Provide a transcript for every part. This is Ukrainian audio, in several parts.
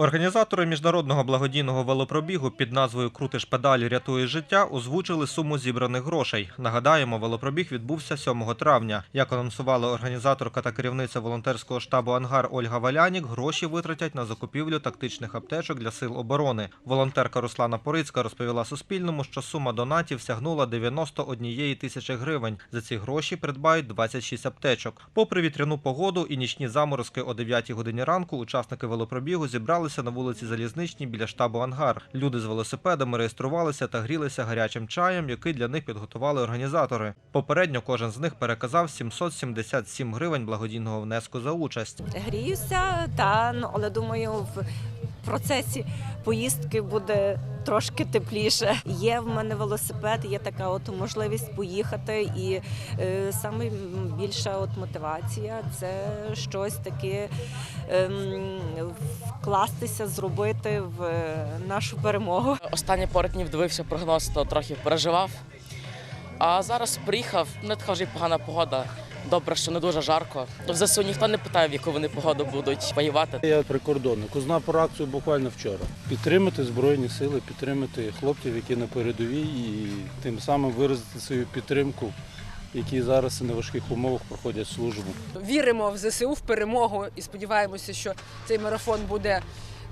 Організатори міжнародного благодійного велопробігу під назвою Крутиш педалі рятує життя озвучили суму зібраних грошей. Нагадаємо, велопробіг відбувся 7 травня. Як анонсували організаторка та керівниця волонтерського штабу Ангар Ольга Валянік, гроші витратять на закупівлю тактичних аптечок для сил оборони. Волонтерка Руслана Порицька розповіла Суспільному, що сума донатів сягнула 91 тисячі гривень. За ці гроші придбають 26 аптечок. Попри вітряну погоду і нічні заморозки о 9 годині ранку, учасники велопробігу зібралися на вулиці Залізничній біля штабу Ангар. Люди з велосипедами реєструвалися та грілися гарячим чаєм, який для них підготували організатори. Попередньо кожен з них переказав 777 гривень благодійного внеску за участь. гріюся, та ну але думаю, в процесі поїздки буде трошки тепліше. Є в мене велосипед, є така от можливість поїхати, і е, саме більша от мотивація це щось таке ем, вкластися, зробити в е, нашу перемогу. Останні пару днів дивився прогноз, то трохи переживав. А зараз приїхав, не така вже й погана погода. Добре, що не дуже жарко. В ЗСУ ніхто не питає, в яку вони погоду будуть воювати. Я прикордонник. Узнав про акцію буквально вчора. Підтримати Збройні сили, підтримати хлопців, які на передовій, і тим самим виразити свою підтримку, які зараз на важких умовах проходять службу. віримо в ЗСУ, в перемогу і сподіваємося, що цей марафон буде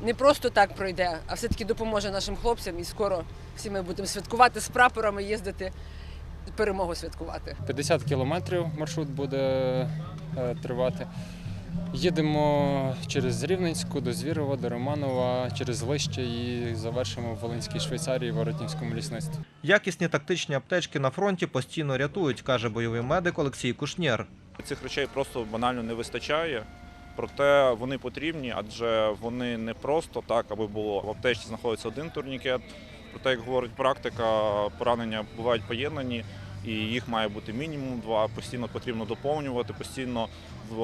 не просто так пройде, а все-таки допоможе нашим хлопцям. І скоро всі ми будемо святкувати з прапорами, їздити перемогу святкувати. 50 кілометрів маршрут буде е, тривати. Їдемо через Рівненську до Звірова, до Романова, через Лище і завершимо в Волинській Швейцарії, Воротнівському лісництві. Якісні тактичні аптечки на фронті постійно рятують, каже бойовий медик Олексій Кушнєр. Цих речей просто банально не вистачає. Проте вони потрібні, адже вони не просто так, аби було. В аптечці знаходиться один турнікет. Проте, як говорить практика, поранення бувають поєднані, і їх має бути мінімум два. Постійно потрібно доповнювати, постійно в,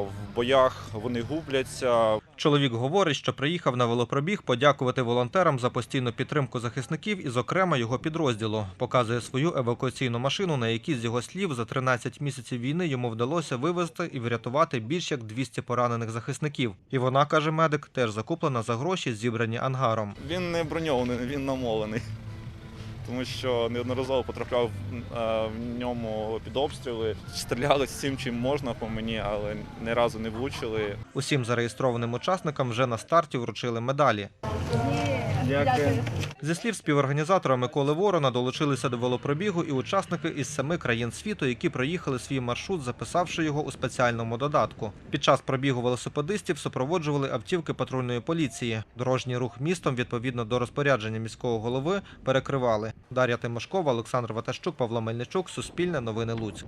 в боях вони губляться. Чоловік говорить, що приїхав на велопробіг подякувати волонтерам за постійну підтримку захисників і, зокрема, його підрозділу. Показує свою евакуаційну машину, на якій з його слів за 13 місяців війни йому вдалося вивезти і врятувати більш як 200 поранених захисників. І вона каже медик, теж закуплена за гроші, зібрані ангаром. Він не броньований, він намолений. Тому що неодноразово потрапляв е, в ньому під обстріли. Стріляли всім, чим можна по мені, але ні разу не влучили. Усім зареєстрованим учасникам вже на старті вручили медалі. Зі слів співорганізатора Миколи Ворона долучилися до велопробігу і учасники із семи країн світу, які проїхали свій маршрут, записавши його у спеціальному додатку. Під час пробігу велосипедистів супроводжували автівки патрульної поліції. Дорожній рух містом відповідно до розпорядження міського голови перекривали. Дар'я Тимошкова, Олександр Ватащук, Павло Мельничук, Суспільне новини Луцьк.